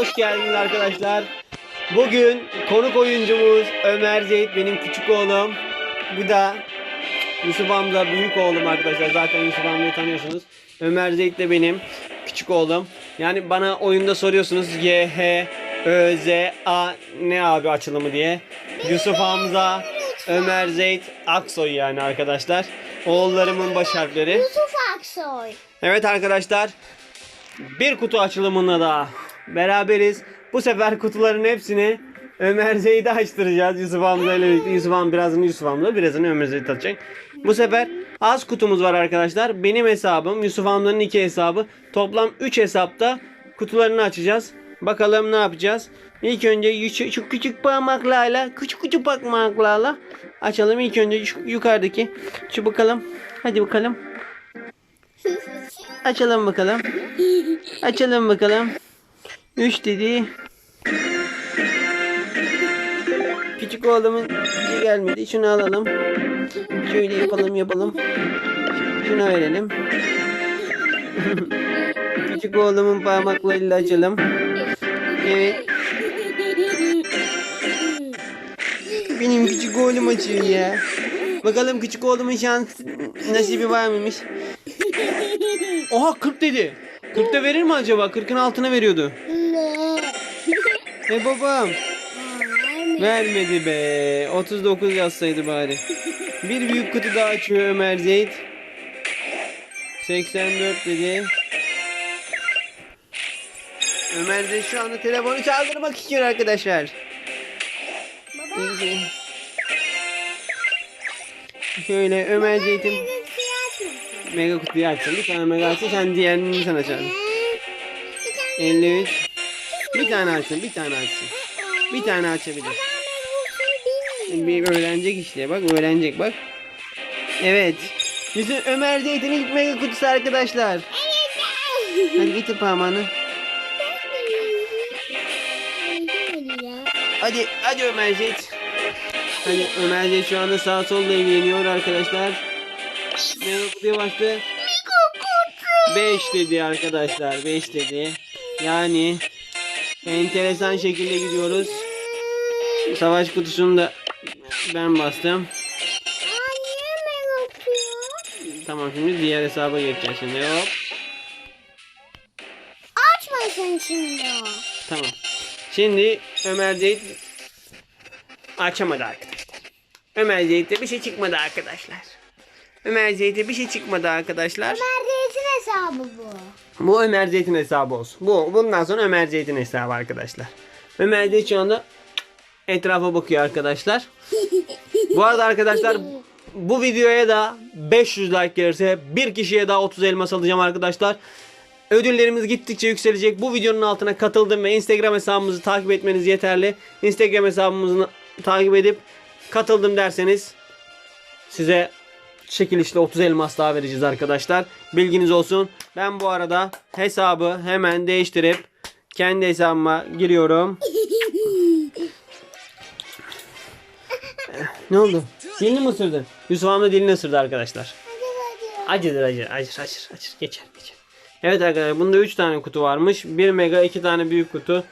hoş geldiniz arkadaşlar. Bugün konuk oyuncumuz Ömer Zeyt benim küçük oğlum. Bu da Yusuf Hamza büyük oğlum arkadaşlar. Zaten Yusuf Hamza'yı tanıyorsunuz. Ömer Zeyt de benim küçük oğlum. Yani bana oyunda soruyorsunuz Y, H, Ö, Z, A ne abi açılımı diye. Yusuf Hamza, Ömer Zeyt, Aksoy yani arkadaşlar. Oğullarımın baş harfleri. Yusuf Aksoy. Evet arkadaşlar. Bir kutu açılımında da beraberiz. Bu sefer kutuların hepsini Ömer Zeyt'e açtıracağız. Yusuf Hamza ile birlikte. Yusuf Hamza birazını Yusuf Hamza birazını Ömer Zeyt atacak. Bu sefer az kutumuz var arkadaşlar. Benim hesabım Yusuf Hamza'nın iki hesabı. Toplam 3 hesapta kutularını açacağız. Bakalım ne yapacağız. İlk önce şu küçük parmaklarla küçük küçük parmaklarla açalım. İlk önce şu yukarıdaki şu bakalım. Hadi bakalım. Açalım bakalım. Açalım bakalım. 3 dedi. Küçük oğlumun gelmedi. Şunu alalım. Şöyle yapalım yapalım. Şuna verelim. Küçük oğlumun parmaklarıyla açalım. Evet. Benim küçük oğlum açıyor ya. Bakalım küçük oğlumun şans nasibi var mıymış? Oha 40 dedi. 40'ta verir mi acaba? 40'ın altına veriyordu. E babam. Vermedi be. 39 yazsaydı bari. Bir büyük kutu daha açıyor Ömer Zeyt. 84 dedi. Ömer Zeyt şu anda telefonu çaldırmak istiyor arkadaşlar. Baba. Şöyle Ömer Zeyt'in mega kutuyu açsın. Bir tane mega açsın. Sen diğerini sen açarsın. 53. Bir tane açsın. Bir tane açsın. Bir tane açabilir. Bir öğrenecek işte bak öğrenecek bak. Evet. Bizim Ömer Zeyt'in ilk mega kutusu arkadaşlar. Hadi getir parmağını. Hadi hadi Ömer Zeyt. Hadi Ömer Zeyt şu anda sağ solla ilgileniyor arkadaşlar. Mega kutuya bastı. 5 dedi arkadaşlar. 5 dedi. Yani enteresan şekilde gidiyoruz. Savaş kutusunu da ben bastım. Tamam şimdi diğer hesaba geçeceğiz şimdi. Hop. Açmasın şimdi o. Tamam. Şimdi Ömer Zeyt açamadı arkadaşlar. Ömer Zeyt'te bir şey çıkmadı arkadaşlar. Ömer Zeyt'e bir şey çıkmadı arkadaşlar. Neredesin hesabı bu? Bu Ömer Zeyt'in hesabı olsun. Bu bundan sonra Ömer Zeyt'in hesabı arkadaşlar. Ömer Zeyt şu anda etrafa bakıyor arkadaşlar. Bu arada arkadaşlar bu videoya da 500 like gelirse bir kişiye daha 30 elmas alacağım arkadaşlar. Ödüllerimiz gittikçe yükselecek. Bu videonun altına katıldım ve Instagram hesabımızı takip etmeniz yeterli. Instagram hesabımızı takip edip katıldım derseniz size çekilişle 30 elmas daha vereceğiz arkadaşlar. Bilginiz olsun. Ben bu arada hesabı hemen değiştirip kendi hesabıma giriyorum. ne oldu? Dilini mi ısırdın? Yusuf Hamza dilini ısırdı arkadaşlar. Acıdır acı. Acır acır acır. Geçer geçer. Evet arkadaşlar bunda 3 tane kutu varmış. 1 mega 2 tane büyük kutu.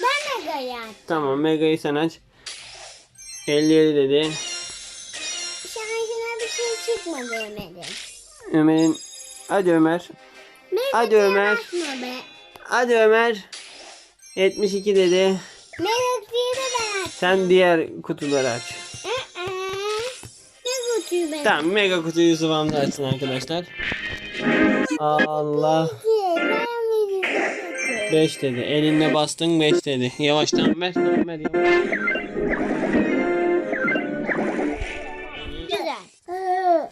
Ben de gayet. Tamam mega'yı sen aç. 57 dedi. Şansına bir şey çıkmadı Ömer'in. Ömer'in Hadi Ömer. Hadi Ömer. Be. Hadi Ömer. 72 dedi. Melodiyi de ben. Sen diğer kutuları aç. Ee, Ne kutuyu ben Tamam mega kutuyu Yusuf Hamza açsın arkadaşlar. Allah. açayım? Ben bir 5 dedi. Elinle bastın 5 dedi. Yavaştan ver. Ver yavaş.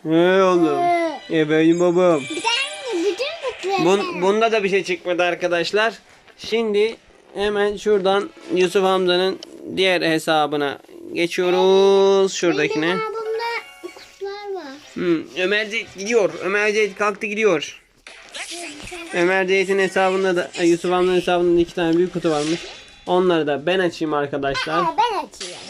Hey oğlum. E benim babam. Bun, bunda da bir şey çıkmadı arkadaşlar. Şimdi hemen şuradan Yusuf Hamza'nın diğer hesabına geçiyoruz. Şuradakine. Benim hesabımda kutular var. Hmm, Ömer Zeyt gidiyor. Ömer Zeyt kalktı gidiyor. Ömer Zeyt'in hesabında da Yusuf Hamza'nın hesabında da iki tane büyük kutu varmış. Onları da ben açayım arkadaşlar. Aa, ben açıyorum.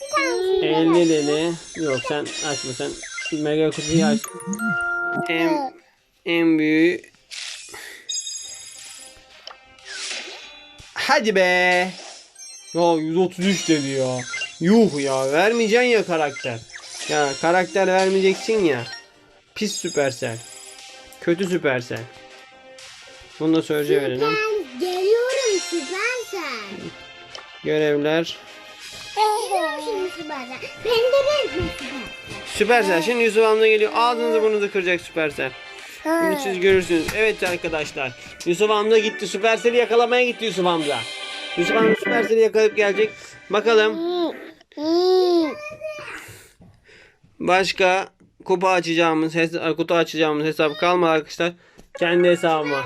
Bir tanesini ben 50 dedi. Yok sen açma sen. Mega kutuyu aç. En, en büyüğü Hadi be. Ya 133 dedi ya. Yuh ya vermeyeceksin ya karakter. Ya karakter vermeyeceksin ya. Pis süpersel. Kötü süpersel. Bunu da verelim. Ben geliyorum Süpersen. Görevler. Süpersen. Süpersel. Şimdi Yusuf Hamza geliyor. Ağzınızı burnunuzu kıracak Süpersel. Şimdi siz görürsünüz. Evet arkadaşlar. Yusuf Hamza gitti. Süpersel'i yakalamaya gitti Yusuf Hamza. Yusuf Hamza Süpersel'i yakalayıp gelecek. Bakalım. Başka kupa açacağımız, hesa- kutu açacağımız hesap kalmadı arkadaşlar. Kendi hesabıma.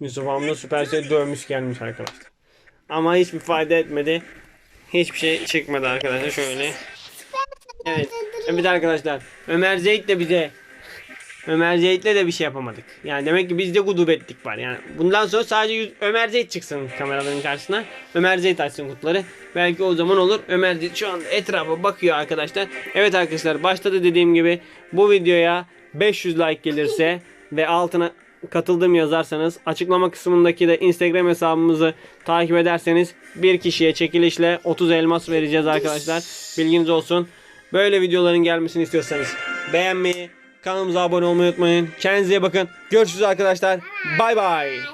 Yusuf Hamza Süpersel dövmüş gelmiş arkadaşlar. Ama hiçbir fayda etmedi. Hiçbir şey çıkmadı arkadaşlar şöyle. Evet. Evet arkadaşlar. Ömer Zeyt de bize Ömer Zeyt'le de bir şey yapamadık. Yani demek ki bizde gudubetlik var. Yani bundan sonra sadece Ömer Zeyt çıksın kameraların karşısına. Ömer Zeyt açsın kutuları. Belki o zaman olur. Ömer Zeyt şu anda etrafa bakıyor arkadaşlar. Evet arkadaşlar başta da dediğim gibi bu videoya 500 like gelirse ve altına katıldığım yazarsanız açıklama kısmındaki de Instagram hesabımızı takip ederseniz bir kişiye çekilişle 30 elmas vereceğiz arkadaşlar. Bilginiz olsun. Böyle videoların gelmesini istiyorsanız beğenmeyi, kanalımıza abone olmayı unutmayın. Kendinize bakın. Görüşürüz arkadaşlar. Bay bay.